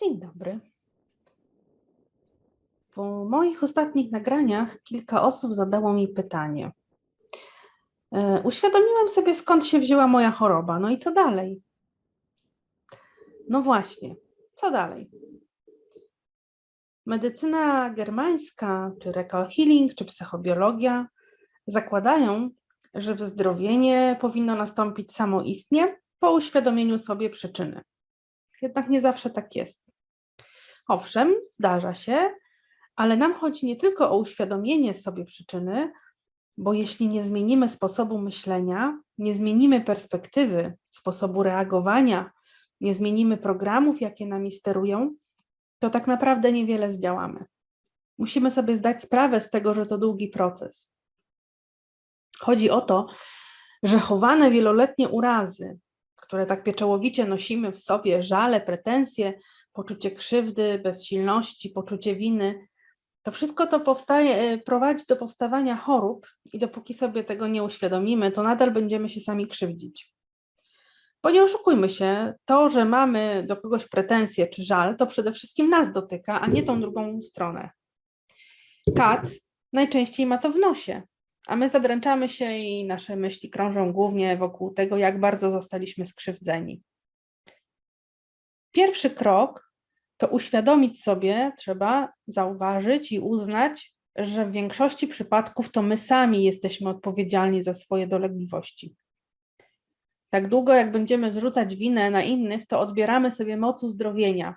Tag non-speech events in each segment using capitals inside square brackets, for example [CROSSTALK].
Dzień dobry. Po moich ostatnich nagraniach kilka osób zadało mi pytanie. E, Uświadomiłam sobie, skąd się wzięła moja choroba. No i co dalej? No właśnie, co dalej? Medycyna germańska, czy recall healing, czy psychobiologia zakładają, że wyzdrowienie powinno nastąpić samoistnie po uświadomieniu sobie przyczyny. Jednak nie zawsze tak jest. Owszem, zdarza się, ale nam chodzi nie tylko o uświadomienie sobie przyczyny, bo jeśli nie zmienimy sposobu myślenia, nie zmienimy perspektywy, sposobu reagowania, nie zmienimy programów, jakie nami sterują, to tak naprawdę niewiele zdziałamy. Musimy sobie zdać sprawę z tego, że to długi proces. Chodzi o to, że chowane wieloletnie urazy, które tak pieczołowicie nosimy w sobie, żale, pretensje, poczucie krzywdy, bezsilności, poczucie winy, to wszystko to powstaje, e, prowadzi do powstawania chorób i dopóki sobie tego nie uświadomimy, to nadal będziemy się sami krzywdzić. Bo nie oszukujmy się, to, że mamy do kogoś pretensje czy żal, to przede wszystkim nas dotyka, a nie tą drugą stronę. Kat najczęściej ma to w nosie, a my zadręczamy się i nasze myśli krążą głównie wokół tego, jak bardzo zostaliśmy skrzywdzeni. Pierwszy krok to uświadomić sobie, trzeba zauważyć i uznać, że w większości przypadków to my sami jesteśmy odpowiedzialni za swoje dolegliwości. Tak długo, jak będziemy zrzucać winę na innych, to odbieramy sobie moc uzdrowienia.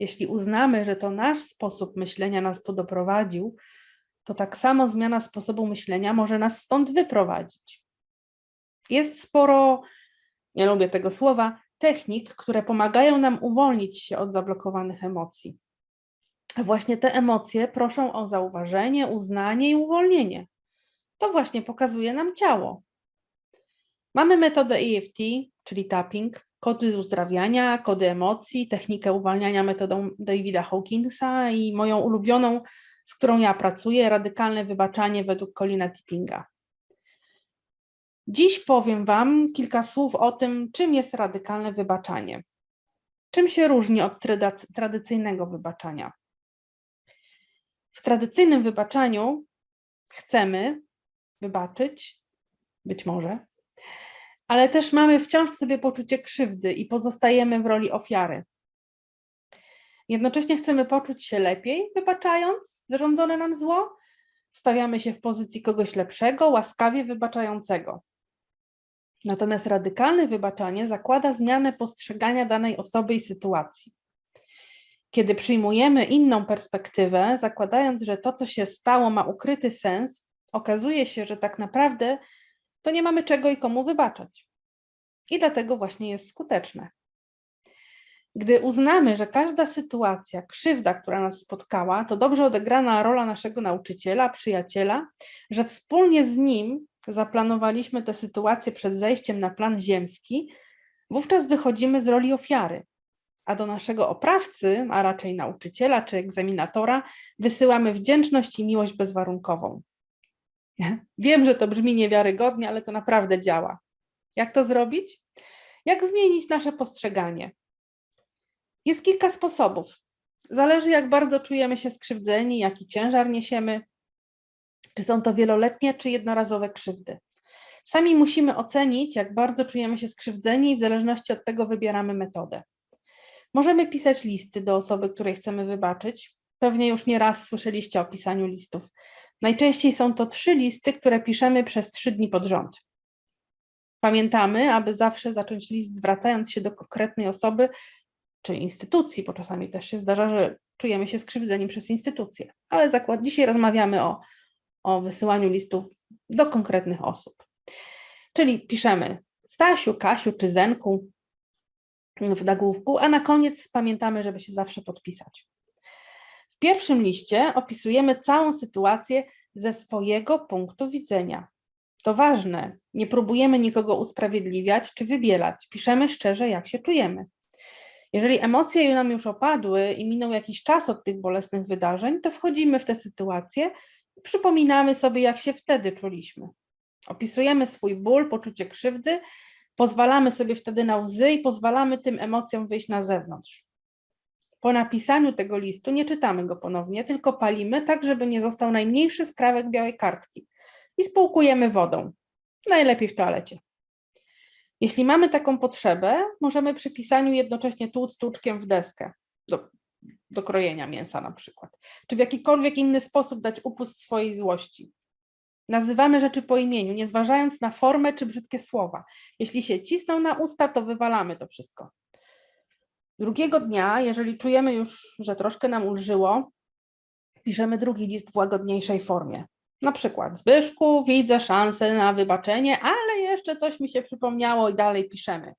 Jeśli uznamy, że to nasz sposób myślenia nas tu doprowadził, to tak samo zmiana sposobu myślenia może nas stąd wyprowadzić. Jest sporo, nie lubię tego słowa, technik, które pomagają nam uwolnić się od zablokowanych emocji. Właśnie te emocje proszą o zauważenie, uznanie i uwolnienie. To właśnie pokazuje nam ciało. Mamy metodę EFT, czyli tapping, kody uzdrawiania, kody emocji, technikę uwalniania metodą Davida Hawkinsa i moją ulubioną, z którą ja pracuję, radykalne wybaczanie według Colina Tippinga. Dziś powiem Wam kilka słów o tym, czym jest radykalne wybaczanie. Czym się różni od tradycyjnego wybaczania? W tradycyjnym wybaczaniu chcemy wybaczyć, być może, ale też mamy wciąż w sobie poczucie krzywdy i pozostajemy w roli ofiary. Jednocześnie chcemy poczuć się lepiej, wybaczając wyrządzone nam zło, stawiamy się w pozycji kogoś lepszego, łaskawie wybaczającego. Natomiast radykalne wybaczanie zakłada zmianę postrzegania danej osoby i sytuacji. Kiedy przyjmujemy inną perspektywę, zakładając, że to, co się stało, ma ukryty sens, okazuje się, że tak naprawdę to nie mamy czego i komu wybaczać. I dlatego właśnie jest skuteczne. Gdy uznamy, że każda sytuacja, krzywda, która nas spotkała, to dobrze odegrana rola naszego nauczyciela, przyjaciela, że wspólnie z nim zaplanowaliśmy tę sytuację przed zejściem na plan ziemski, wówczas wychodzimy z roli ofiary, a do naszego oprawcy, a raczej nauczyciela czy egzaminatora, wysyłamy wdzięczność i miłość bezwarunkową. [LAUGHS] Wiem, że to brzmi niewiarygodnie, ale to naprawdę działa. Jak to zrobić? Jak zmienić nasze postrzeganie? Jest kilka sposobów. Zależy, jak bardzo czujemy się skrzywdzeni, jaki ciężar niesiemy, czy są to wieloletnie, czy jednorazowe krzywdy. Sami musimy ocenić, jak bardzo czujemy się skrzywdzeni, i w zależności od tego wybieramy metodę. Możemy pisać listy do osoby, której chcemy wybaczyć. Pewnie już nie raz słyszeliście o pisaniu listów. Najczęściej są to trzy listy, które piszemy przez trzy dni pod rząd. Pamiętamy, aby zawsze zacząć list zwracając się do konkretnej osoby czy instytucji, bo czasami też się zdarza, że czujemy się skrzywdzeni przez instytucje. Ale zakład, dzisiaj rozmawiamy o, o wysyłaniu listów do konkretnych osób. Czyli piszemy Stasiu, Kasiu czy Zenku w nagłówku, a na koniec pamiętamy, żeby się zawsze podpisać. W pierwszym liście opisujemy całą sytuację ze swojego punktu widzenia. To ważne, nie próbujemy nikogo usprawiedliwiać czy wybielać, piszemy szczerze, jak się czujemy. Jeżeli emocje nam już opadły i minął jakiś czas od tych bolesnych wydarzeń, to wchodzimy w tę sytuację przypominamy sobie, jak się wtedy czuliśmy. Opisujemy swój ból, poczucie krzywdy, pozwalamy sobie wtedy na łzy i pozwalamy tym emocjom wyjść na zewnątrz. Po napisaniu tego listu nie czytamy go ponownie, tylko palimy tak, żeby nie został najmniejszy skrawek białej kartki i spłukujemy wodą, najlepiej w toalecie. Jeśli mamy taką potrzebę, możemy przy pisaniu jednocześnie tłuc tłuczkiem w deskę do, krojenia mięsa na przykład, czy w jakikolwiek inny sposób dać upust swojej złości. Nazywamy rzeczy po imieniu, nie zważając na formę czy brzydkie słowa. Jeśli się cisną na usta, to wywalamy to wszystko. Drugiego dnia, jeżeli czujemy już, że troszkę nam ulżyło, piszemy drugi list w łagodniejszej formie. Na przykład, Zbyszku, widzę szansę na wybaczenie, ale jeszcze coś mi się przypomniało i dalej piszemy.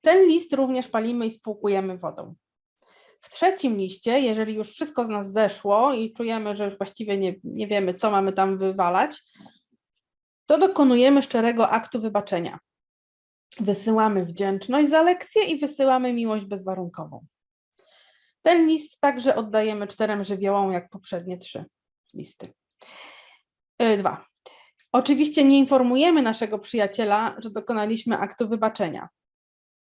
Ten list również palimy i spłukujemy wodą. W trzecim liście, jeżeli już wszystko z nas zeszło i czujemy, że już właściwie nie, nie wiemy, co mamy tam wywalać, to dokonujemy szczerego aktu wybaczenia. Wysyłamy wdzięczność za lekcję i wysyłamy miłość bezwarunkową. Ten list także oddajemy czterem żywiołom, jak poprzednie trzy listy. Yy, Dwa. Oczywiście nie informujemy naszego przyjaciela, że dokonaliśmy aktu wybaczenia.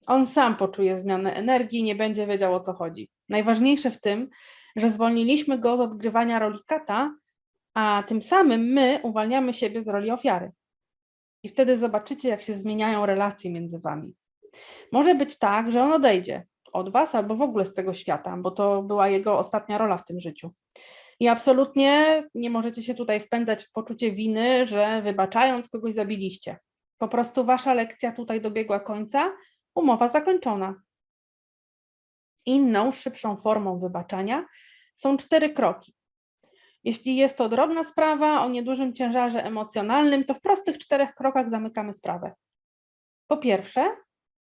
On sam poczuje zmianę energii, nie będzie wiedział o co chodzi. Najważniejsze w tym, że zwolniliśmy go z odgrywania roli kata, a tym samym my uwalniamy siebie z roli ofiary. I wtedy zobaczycie, jak się zmieniają relacje między wami. Może być tak, że on odejdzie od was albo w ogóle z tego świata, bo to była jego ostatnia rola w tym życiu. I absolutnie nie możecie się tutaj wpędzać w poczucie winy, że wybaczając kogoś zabiliście. Po prostu wasza lekcja tutaj dobiegła końca, umowa zakończona. Inną, szybszą formą wybaczania są cztery kroki. Jeśli jest to drobna sprawa o niedużym ciężarze emocjonalnym, to w prostych czterech krokach zamykamy sprawę. Po pierwsze,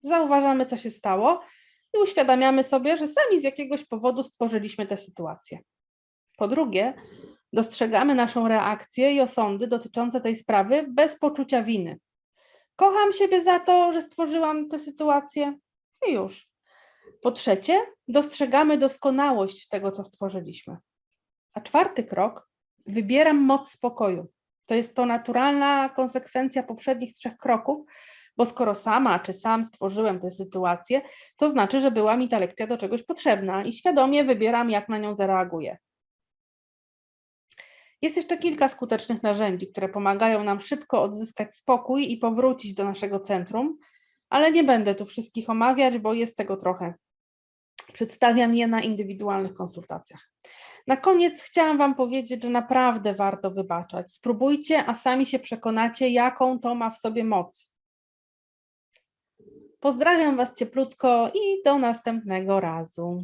zauważamy, co się stało i uświadamiamy sobie, że sami z jakiegoś powodu stworzyliśmy tę sytuację. Po drugie, dostrzegamy naszą reakcję i osądy dotyczące tej sprawy bez poczucia winy. Kocham siebie za to, że stworzyłam tę sytuację i już. Po trzecie, dostrzegamy doskonałość tego, co stworzyliśmy. A czwarty krok, wybieram moc spokoju. To jest to naturalna konsekwencja poprzednich trzech kroków, bo skoro sama czy sam stworzyłem tę sytuację, to znaczy, że była mi ta lekcja do czegoś potrzebna i świadomie wybieram, jak na nią zareaguję. Jest jeszcze kilka skutecznych narzędzi, które pomagają nam szybko odzyskać spokój i powrócić do naszego centrum, ale nie będę tu wszystkich omawiać, bo jest tego trochę. Przedstawiam je na indywidualnych konsultacjach. Na koniec chciałam Wam powiedzieć, że naprawdę warto wybaczać. Spróbujcie, a sami się przekonacie, jaką to ma w sobie moc. Pozdrawiam Was cieplutko i do następnego razu.